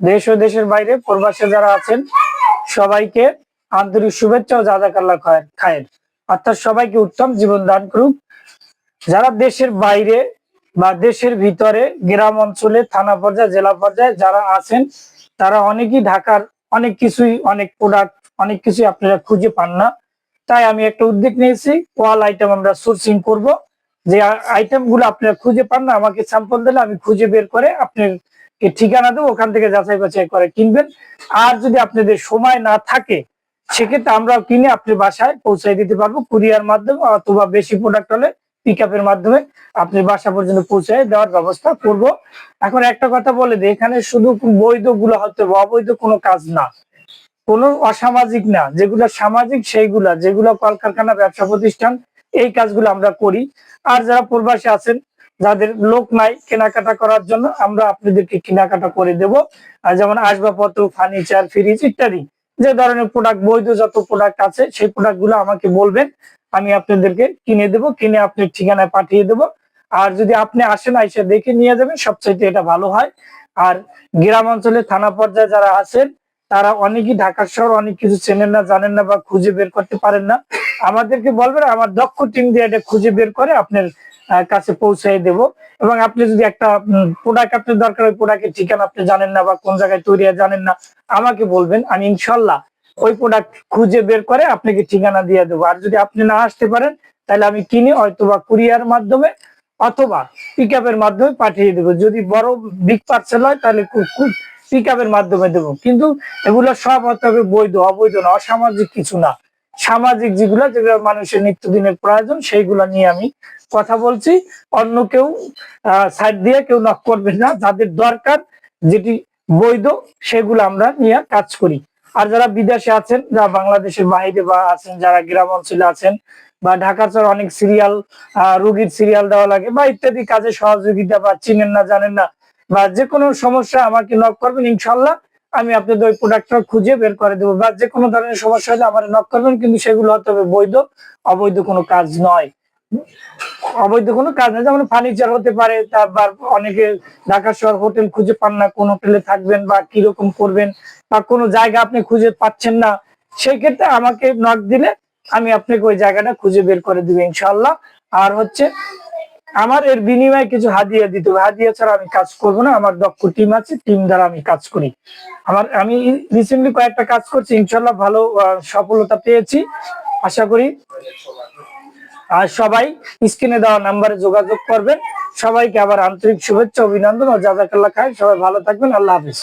দেশ ও দেশের বাইরে যারা আছেন, সবাইকে আন্তরিক শুভেচ্ছা ও অর্থাৎ সবাইকে উত্তম জীবন দান করুক। যারা দেশের বাইরে বা দেশের ভিতরে গ্রাম অঞ্চলে, থানা পর্যায়ে, জেলা পর্যায়ে যারা আছেন, তারা অনেকেই ঢাকার অনেক কিছুই, অনেক প্রোডাক্ট অনেক কিছুই আপনারা খুঁজে পান না। তাই আমি একটা উদ্যোগ নিয়েছি। ওয়াল আইটেম আমরা সোর্সিং করব। যে আইটেমগুলো আপনারা খুঁজে পান না, আমাকে স্যাম্পল দিলে আমি খুঁজে বের করে আপনাকে ঠিকানা দেবো, ওখান থেকে যাচাই বাছাই করে কিনবেন। আর যদি আপনাদের সময় না থাকে, সেক্ষেত্রে আমরাও কিনে আপনার বাসায় পৌঁছাই দিতে পারব কুরিয়ার মাধ্যমে অথবা বেশি প্রোডাক্ট হলে পিক আপের মাধ্যমে আপনি বাসা পর্যন্ত পৌঁছায় দেওয়ার ব্যবস্থা করব। এখন একটা কথা বলে দিই, এখানে শুধু বৈধগুলো হতে অবৈধ কোনো কাজ না। কোনো অসামাজিক না, যেগুলো সামাজিক সেইগুলা, যেগুলো কলকারখানা, ব্যবসা প্রতিষ্ঠান, এই কাজগুলো আমরা করি। আর যারা প্রবাসী আছেন, যাদের লোক নাই কেনাকাটা করার জন্য, আমরা আপনাদেরকে কেনাকাটা করে দেব। আর যেমন আসবাবপত্র ফার্নিচার ফ্রিজ ইত্যাদি, যে ধরনের প্রোডাক্ট বৈধ যত প্রোডাক্ট আছে, সেই প্রোডাক্টগুলো আমাকে বলবেন, আমি আপনাদেরকে কিনে দেব, কিনে আপনার ঠিকানায় পাঠিয়ে দেব। আর যদি আপনি আসেন, আইসে দেখে নিয়ে যাবেন, সবচাইতে এটা ভালো হয়। আর গ্রাম অঞ্চলে থানা পর্যায়ে যারা আছেন, তারা অনেকেই ঢাকা শহর, অনেক কিছু চেনেন না, জানেন না বা খুঁজে বের করতে পারেন না। আমাদেরকে বলবেন, আমার দক্ষ টিম দিয়ে এটা খুঁজে বের করে আপনার কাছে পৌঁছাই দেব। এবং আপনি যদি একটা প্রোডাক্ট আপনার দরকার, ওই প্রোডাক্টের ঠিকানা আপনি জানেন না বা কোন জায়গায় তৈরি জানেন না, আমাকে বলবেন, আমি ইনশাল্লাহ ওই প্রোডাক্ট খুঁজে বের করে আপনাকে ঠিকানা দিয়ে দেবো। আর যদি আপনি না আসতে পারেন, তাহলে আমি কিনে হয়তো বা কুরিয়ার মাধ্যমে অথবা পিক আপের মাধ্যমে পাঠিয়ে দেবো। যদি বড় বিগ পার্সেল হয়, তাহলে পিক আপের মাধ্যমে দেবো। কিন্তু এগুলো সব হতে হবে বৈধ, অবৈধ না, অসামাজিক কিছু না। সামাজিক যেগুলো যেগুলো মানুষের নিত্যদিনের প্রয়োজন, সেইগুলো নিয়ে আমি কথা বলছি। অন্য কেউ সাইড দিয়ে কেউ নক করবে না। যাদের দরকার, যেটি বৈধ, সেগুলো আমরা নিয়ে কাজ করি। আর যারা বিদেশে আছেন, যারা বাংলাদেশের বাইরে বা আছেন, যারা গ্রাম অঞ্চলে আছেন, বা ঢাকা চর অনেক সিরিয়াল রুগীর সিরিয়াল দেওয়া লাগে, বা ইত্যাদি কাজে সহযোগিতা বা চিনেন না, জানেন না, বা যে কোনো সমস্যা আমাকে নক করবেন, ইনশাল্লাহ আমি আপনাদের ওই প্রোডাক্টটা খুঁজে বের করে দেবো। বা যে কোনো ধরনের সমস্যা হলে আমার নক করবেন, কিন্তু সেগুলো হতে হবে বৈধ, অবৈধ কোনো কাজ নয়। অবৈধ কোনো কাজ নয়, যেমন ফার্নিচার হতে পারে, তারপর অনেকে ঢাকা শহর হোটেল খুঁজে পান না, কোন হোটেলে থাকবেন বা কীরকম করবেন, বা কোনো জায়গা আপনি খুঁজে পাচ্ছেন না সেই ক্ষেত্রে আমাকে নক দিলে আমি আপনাকে ওই জায়গাটা খুঁজে বের করে দিব ইনশাল্লাহ আর হচ্ছে আমার এর বিনিময়ে কিছু হাদিয়া দিতে হবে। হাদিয়া ছাড়া আমি কাজ করব না, আমার দক্ষ টিম আছে টিম দ্বারা আমি কাজ করি। আমার, আমি রিসেন্টলি কয়েকটা কাজ করছি ইনশাল্লাহ ভালো সফলতা পেয়েছি, আশা করি। আর সবাই স্ক্রিনে দেওয়া নাম্বারে যোগাযোগ করবেন। সবাইকে আবার আন্তরিক শুভেচ্ছা, অভিনন্দন, ও জাজাকাল্লা খায় সবাই ভালো থাকবেন, আল্লাহ হাফিজ।